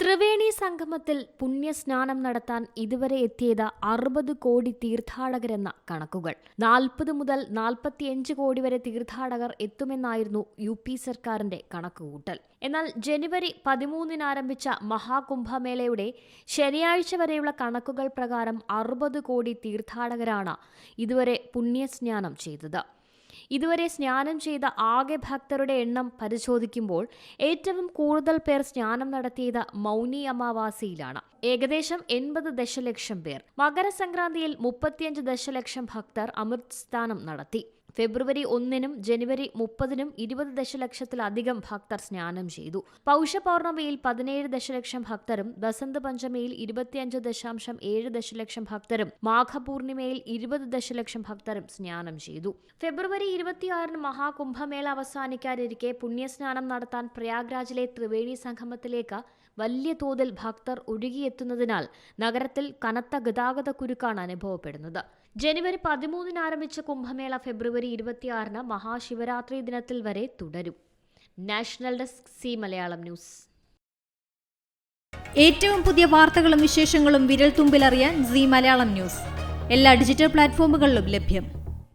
ത്രിവേണി സംഗമത്തിൽ പുണ്യസ്നാനം നടത്താൻ ഇതുവരെ എത്തിയത് അറുപത് കോടി തീർത്ഥാടകരെന്ന കണക്കുകൾ. നാൽപ്പത് മുതൽ നാൽപ്പത്തിയഞ്ച് കോടി വരെ തീർത്ഥാടകർ എത്തുമെന്നായിരുന്നു യു പി സർക്കാരിന്റെ കണക്കുകൂട്ടൽ. എന്നാൽ ജനുവരി പതിമൂന്നിന് ആരംഭിച്ച മഹാകുംഭമേളയുടെ ശനിയാഴ്ച വരെയുള്ള കണക്കുകൾ പ്രകാരം അറുപത് കോടി തീർത്ഥാടകരാണ് ഇതുവരെ പുണ്യസ്നാനം ചെയ്തത്. ഇതുവരെ സ്നാനം ചെയ്ത ആകെ ഭക്തരുടെ എണ്ണം പരിശോധിക്കുമ്പോൾ ഏറ്റവും കൂടുതൽ പേർ സ്നാനം നടത്തിയത് മൗനി അമാവാസിയിലാണ്. ഏകദേശം എൺപത് ദശലക്ഷം പേർ. മകരസംക്രാന്തിയിൽ മുപ്പത്തിയഞ്ച് ദശലക്ഷം ഭക്തർ അമൃത് സ്ഥാനം നടത്തി. ഫെബ്രുവരി ഒന്നിനും ജനുവരി മുപ്പതിനും ഇരുപത് ദശലക്ഷത്തിലധികം ഭക്തർ സ്നാനം ചെയ്തു. പൗഷപൗർണമിയിൽ പതിനേഴ് ദശലക്ഷം ഭക്തരും ബസന്ത് പഞ്ചമിയിൽ ഇരുപത്തിയഞ്ച് ദശാംശം ഏഴ് ദശലക്ഷം ഭക്തരും മാഘപൂർണിമയിൽ ഇരുപത് ദശലക്ഷം ഭക്തരും സ്നാനം ചെയ്തു. ഫെബ്രുവരി ഇരുപത്തിയാറിന് മഹാകുംഭമേള അവസാനിക്കാനിരിക്കെ പുണ്യസ്നാനം നടത്താൻ പ്രയാഗ്രാജിലെ ത്രിവേണി സംഗമത്തിലേക്ക് വലിയ തോതിൽ ഭക്തർ ഒഴുകിയെത്തുന്നതിനാൽ നഗരത്തിൽ കനത്ത ഗതാഗത കുരുക്കാണ് അനുഭവപ്പെടുന്നത്. ജനുവരി പതിമൂന്നിന് ആരംഭിച്ച കുംഭമേള ഫെബ്രുവരി ഇരുപത്തിയാറിന് മഹാശിവരാത്രി ദിനത്തിൽ വരെ തുടരും. National desk C Malayalam news. ഏറ്റവും പുതിയ വാർത്തകളും വിശേഷങ്ങളും വിരൽ തുമ്പിലറിയാൻ സി മലയാളം ന്യൂസ്. എല്ലാ ഡിജിറ്റൽ പ്ലാറ്റ്ഫോമുകളിലും ലഭ്യം.